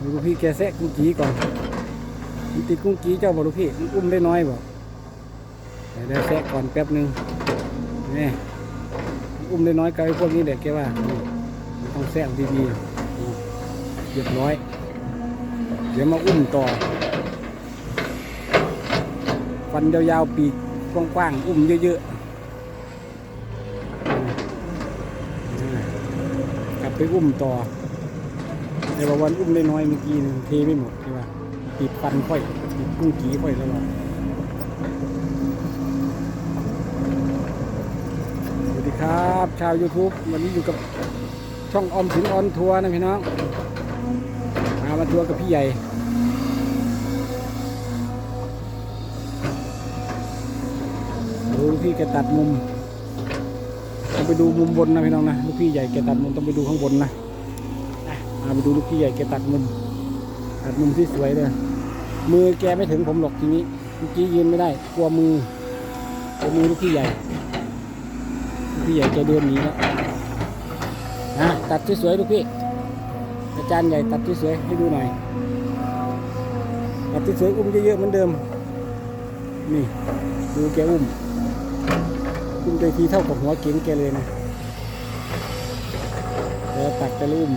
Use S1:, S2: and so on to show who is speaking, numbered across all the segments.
S1: ดูลูกพี่แกแซะกุ้งกีก่อนมันติดกุ้งกีเจ้าบ่ลูกพี่มันอุ้มได้น้อยบ่เดี๋ยวเดี๋ยวแซะก่อนแป๊บหนึงนี่อุ้มได้น้อยกับไอพวกนี้เด็กแกว่าต้องแซะดีๆเรียบร้อย เดี๋ยวมาอุ้มต่อฟันยาวๆปีกกว้างๆอุ้มเยอะๆกลับไปอุ้มต่อ แต่ว่าวันอุ้มได้น้อยเมื่อกี้นี่เทไม่หมดใช่ป่ะปีกฟันค่อยปีกกุ้งกีค่อยแล้วหรอสวัสดีครับ ชาว YouTube วันนี้อยู่กับช่องออมสินออนทัวร์นะพี่น้องมามาทัวร์กับพี่ใหญ่ดูพี่แกตัดมุมต้องไปดูมุมบนนะพี่น้องนะลูกพี่ใหญ่แกตัดมุมต้องไปดูข้างบนนะาไปดูลูกพี่ใหญ่แกตัดมุมตัดมุมที่สวยเลยมือแกไม่ถึงผมหรอกทีนี้เมื่อกี้ยืนไม่ได้กลัวมือกลัวมือลูกพี่ใหญ่ลูกพี่ใหญ่แกเดินหนีแล้วนะตัดที่สวยลูกพี่อาจารย์ใหญ่ตัดที่สวยให้ดูหน่อยตัดที่สวยอุ้มเยอะๆเหมือนเดิม นี่ดูแกอุ้มอุ้มไปทีเท่ากับหัวเก๋งแกเลยนะแล้วตักแต่ละอุ้ม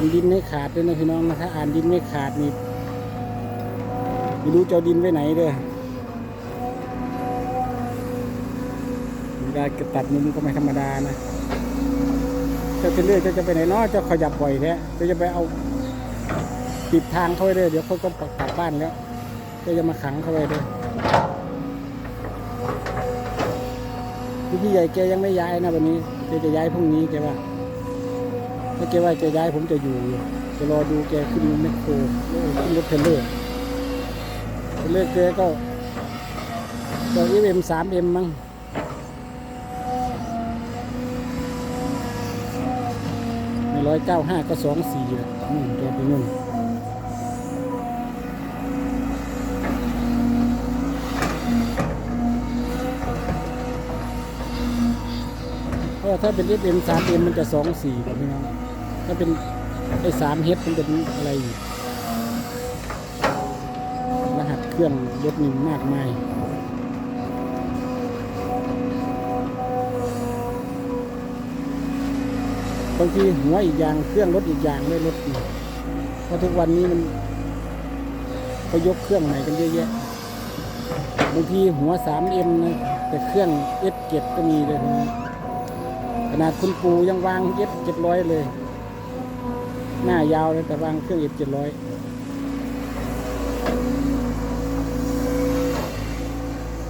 S1: านดินให้ขาดด้วยนะพี่น้องนะถ้าอ่านดินไม่ขาดนี่ไม่รู้จะเอาดินไว้ไหนเด้อเวลากตัดมุมก็ไม่ธรรมดานะเจ้าจะเลื่อยเจ้าจะไปไหนเนาะเจ้าขยับบ่อยแท้เจ้าจะไปเอาปิดทางเข้าไปเลยเดี๋ยวเขาก็กลับบ้านแล้วเจ้าจะมาขังเข้าไปเลยพี่พี่ใหญ่แกยังไม่ย้ายนะวันนี้แกจะย้ายพรุ่งนี้แกว่า ถ้าแกว่าจะย้ายผมจะอยู่จะรอดูแกขึ้นแมคโครขึ้นรถเทเลอร์เทรลเลอร์แกก็ก็เอ็มสามเอ็มมั้งในร้อยเก้าห้าก็สองสี่แหละอืมแกไปนู่นเพราะถ้าเป็น f m สาม m มันจะสองสี่แบบนี้นะ ถ้าเป็นไอ้สามเฮดมันเป็นอะไรอยู่รหัสเครื่องรถหนึ่งมากมายบางทีหัวอีกอย่างเครื่องรถอีกอย่างเลยรถเพราะทุกวันนี้มันเขายกเครื่องใหม่กันเยอะแยะบางทีหัว 3M นะแต่เครื่อง S7 ก็มีเลย ขนาดคุณปูยังวาง S700 เลย หน้ายาวเลยแต่วางเครื่อง S700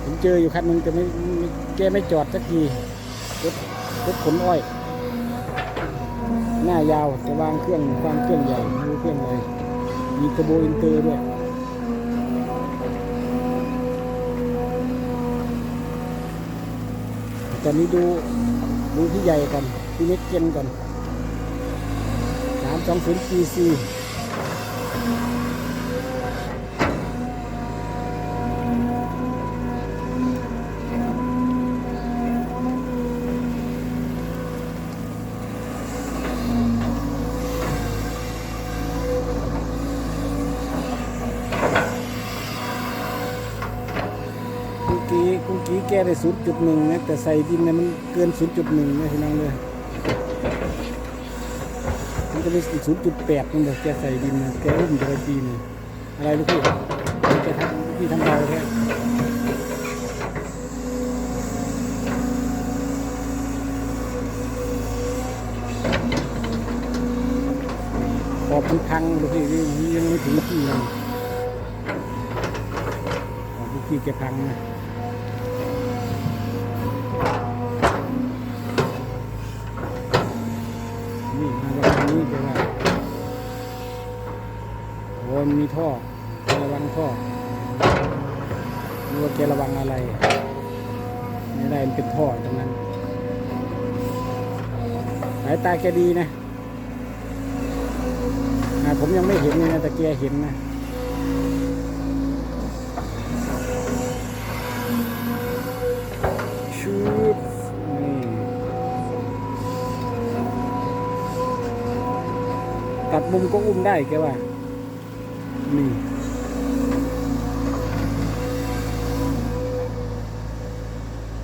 S1: ผมเจออยู่คันนึงแต่ไม่แกไม่จอดสักทีรถรถขนอ้อย หน้ายาวจะวางเครื่องวางเครื่องใหญ่ไม่รู้เครื่องอะไรมีกระโบอินเตอร์ด้วยตอนนี้ดูดูที่ใหญ่กันที่เน็กเกนกัน สามสองศูนย์ GC กุงกี้กุงกี้แก้ได้ศูนย์จุดหนึ่งนะแต่ใส่ดินเนี่ยมันเกินศูนย์จุดหนึ่งนะพี่น้องเลย มันจะเป็นศูนย์จุดแปดนั่นเลยแกใส่ดินนะแกอุ้มจะไปปีนึงอะไรลูกพี่แกทำพี่ทำเบาแท้ขอบมันพังลูกพี่ยังไม่ถึงที่เลยขอบลูกพี่แกพังนะ พ่อระวังพ่อรู้ว่าแกระวังอะไร ไม่ได้มันเป็นท่อตรงนั้นสายตาแกดีนะนะผมยังไม่เห็นเลยนะแต่แกเห็นนะชูบนี่ตัดมุมก็อุ้มได้แกว่า นี่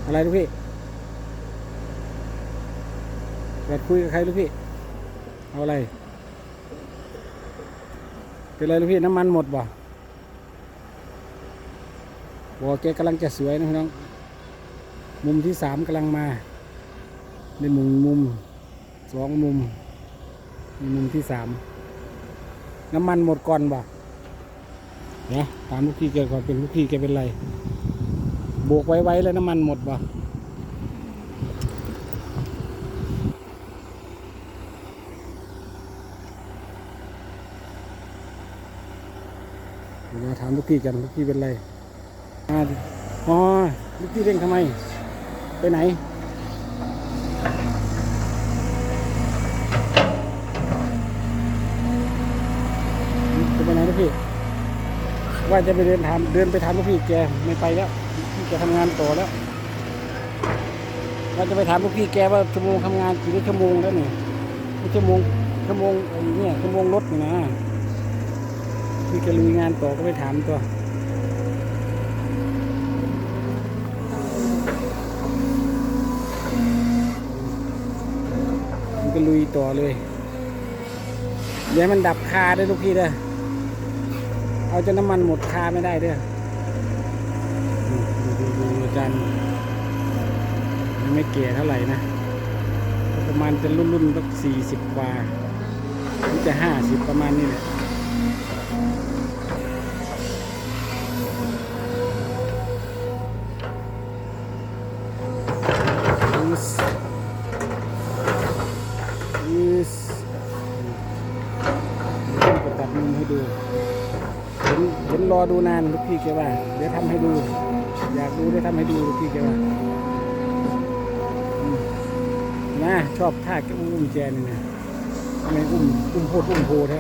S1: อะไรลูกพี่อยากคุยกับใครลูกพี่ เอาอะไร เป็นไรลูกพี่น้ำมันหมดบ่บอกแกกำลังจะสวยนะพี่น้อง มุมที่สามกำลังมาในมุมมุมสองมุม มุมที่สามน้ำมันหมดก่อนบ่ เดี๋ยวตามลูกพี่แกก่อนเป็นลูกพี่แกเป็นไรโบกไว้ไว้แล้วน้ำมันหมดบ่มาถามลูกพี่กันลูกพี่เป็นไรมาดิอ๋อลูกพี่เร่งทำไม ไปไหน จะไปไหนลูกพี่ ว่าจะไปเดินถามเดินไปถามลูกพี่แกไม่ไปแล้วพี่แกทำงานต่อแล้วว่าจะไปถามลูกพี่แกว่าชั่วโมงทำงานกี่ชั่วโมงแล้วนี่ชั่วโมงชั่วโมงไอ้เนี่ยชั่วโมงรถนี่นะพี่แกลุยงานต่อก็ไปถามตัวมันก็ลุยต่อเลยเดี๋ยวมันดับคาได้วยลูกพี่เด้อ เอาจนน้ำมันหมดคาไม่ได้เด้อนี่ดูดูดูอาจารย์ยังไม่เก่เท่าไหร่นะ ประมาณจะรุ่นรุ่นสักสี่สิบกว่าหรือจะห้าสิบประมาณนี้แหละ ดูนานลูกพี่แกว่า เดี๋ยวทำให้ดู อยากดูได้ทำให้ดูลูกพี่แกว่านะชอบท่าแกอุ้มแจนี่นะทำไมอุ้มอุ้มโพดอุ้มโพแท้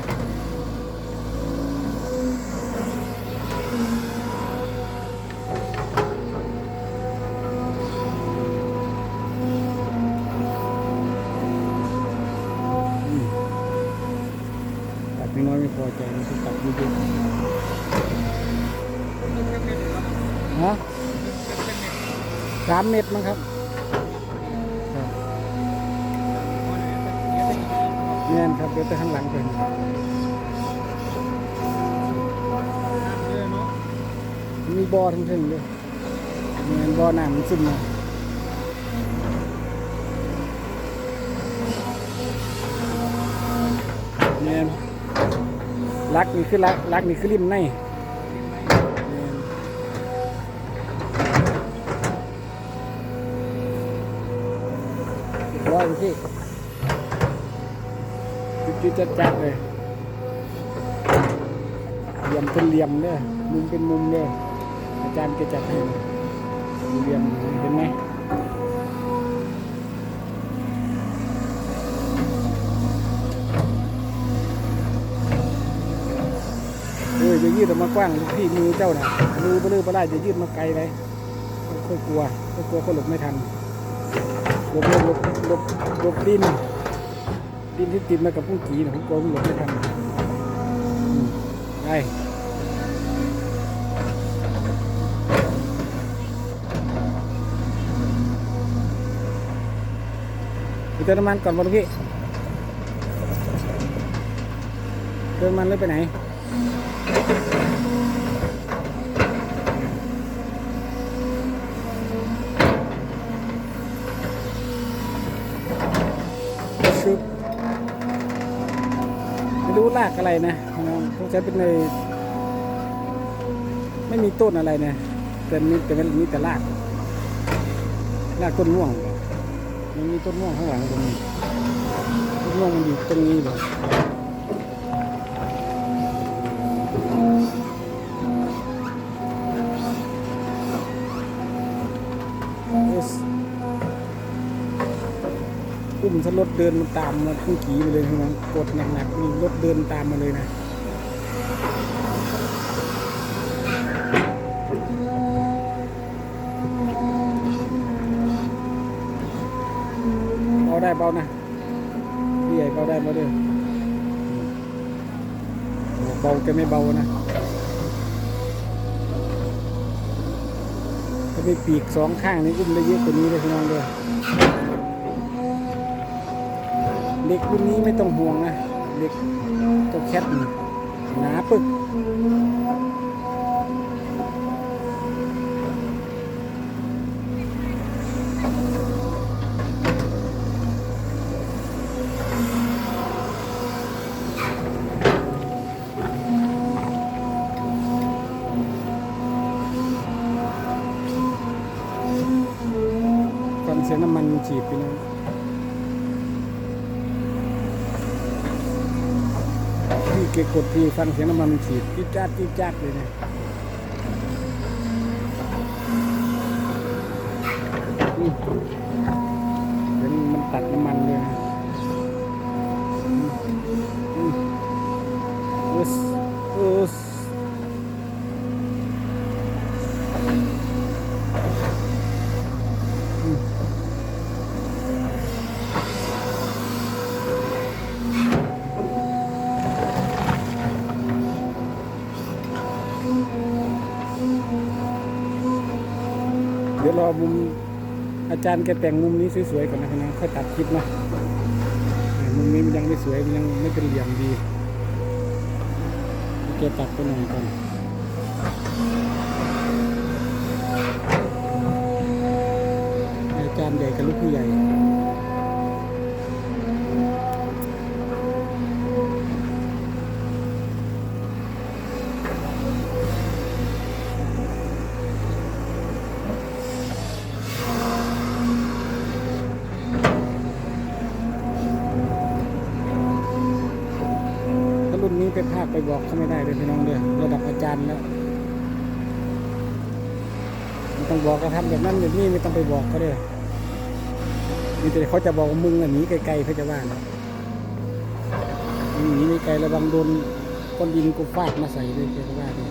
S1: สามเม็ดมั้งครับเนี่ยครับเดี๋ยวไปข้างหลังเป็นมีบ่อทั้งทึงด้วยเนี่ยบ่อน้ำมันซึมมาเนี่ยลักนี่คือลักลักนี่คือริมใน จัดจัดๆเลยเหลี่ยมเป็นเหลี่ยมเด้อมุมเป็นมุมเด้ออาจารย์แกจัดให้เหลี่ยมเห็นไหมเออจะยืดออกมากว้างพี่มือเจ้าน่ะมือเบลือเบล่าจะยืดมาไกลเลยค่อยกลัวค่อยกลัวก็หลบไม่ทันหลบหลบหลบหลบหลบดิน ดินที่ติดมากับพุ่งกีนะผมกลัวมันหลบไม่ทันอืมไปเติมน้ำมันก่อนบอลพี่เติมน้ำมันเลยไปไหน รากอะไรนะต้องใช้เป็นในไม่มีต้นอะไรนะแต่มีแต่มีแต่รากรากต้นม่วงมันมีต้นม่วงข้างหลังตรงนี้ต้นม่วงมันอยู่ตรงนี้เลย ถ้ารถเดินมันตามมาพุ่งขี่ไปเลยนะกดหนักๆมีรถเดินตามมาเลยนะเบาได้เบานะพี่ใหญ่เบาได้เบาเด้อบาแกไม่เบานะถ้ามีปีกสองข้างนี่อุ้มได้เยอะกว่านี้เลยพี่น้องเด้อ เด็กรุ่นนี้ไม่ต้องห่วงนะ เด็กเจ้าแคทนี่หนาปึกฟังเสียงน้ำมันฉีดพี่น้องพี่เกกดที่ฟังเสียงน้ำมันฉีดจี๊ดจ๊าดจี๊ดจ๊าดเลยนะนี่เห็นมันตัดน้ำมันเลยนะ มุมอาจารย์แกแต่งมุมนี้สวยๆก่อนนะครับนะค่อยตัดคลิปนะอ่ามุมนี้มันยังไม่สวยมันยังไม่เป็นเหลี่ยมดีแกตัดไปหน่อยก่อนอาจารย์ใหญ่กับลูกผู้ใหญ่ รุ่นนี้ไปภาคไปบอกเขาไม่ได้เลยพี่น้องเด้อระดับอาจารย์แล้วไม่ต้องบอกเราทำแบบนั้นแบบนี้ไม่ต้องไปบอกเขาเด้อมีแต่เขาจะบอกมึงอะหนีไกลๆเขาจะว่านะมึงหนีไม่ไกลระวังโดนก้อนดินกูฟาดมาใส่เลยเขาว่าเลย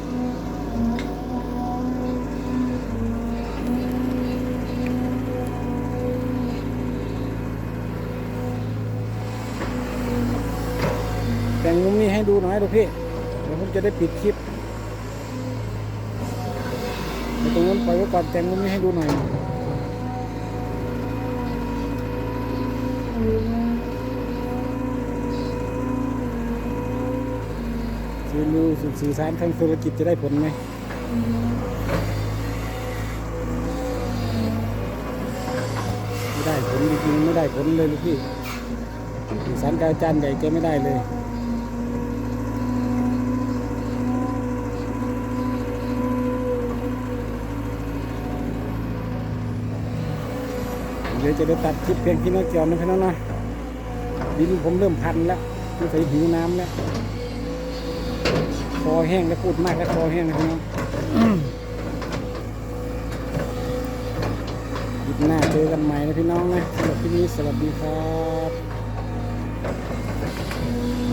S1: งมุมนี้ให้ดูหน่อยดูพี่เดี๋ยวผมจะได้ปิดคลิปเดี๋ยวตรงนั้นปล่อยไว้ก่อนแต่งมุมนี้ให้ดูหน่อยสื่อสื่อสารทางธุรกิจจะได้ผลไหมไม่ได้ผลจริงๆไม่ได้ผลเลยลูกพี่สื่อสารกับอาจารย์ใหญ่แกไม่ได้เลย ดี๋ยวจะได้ตัดคลิปเพียงพี่น้องเกี่ยวนะพี่น้องนะดินผมเริ่มพันแล้วไม่ใส่หิวน้ำแล้วคอแห้งแล้วพูดมากแล้วคอแห้งนะครับน้องยิบหน้าเจอกันใหม่นะพี่น้องนะสำหรับที่นี้สวัสดีครับ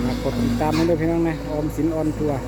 S1: มากดติดตามให้ด้วยพี่น้องนะออมสินออนทัวร์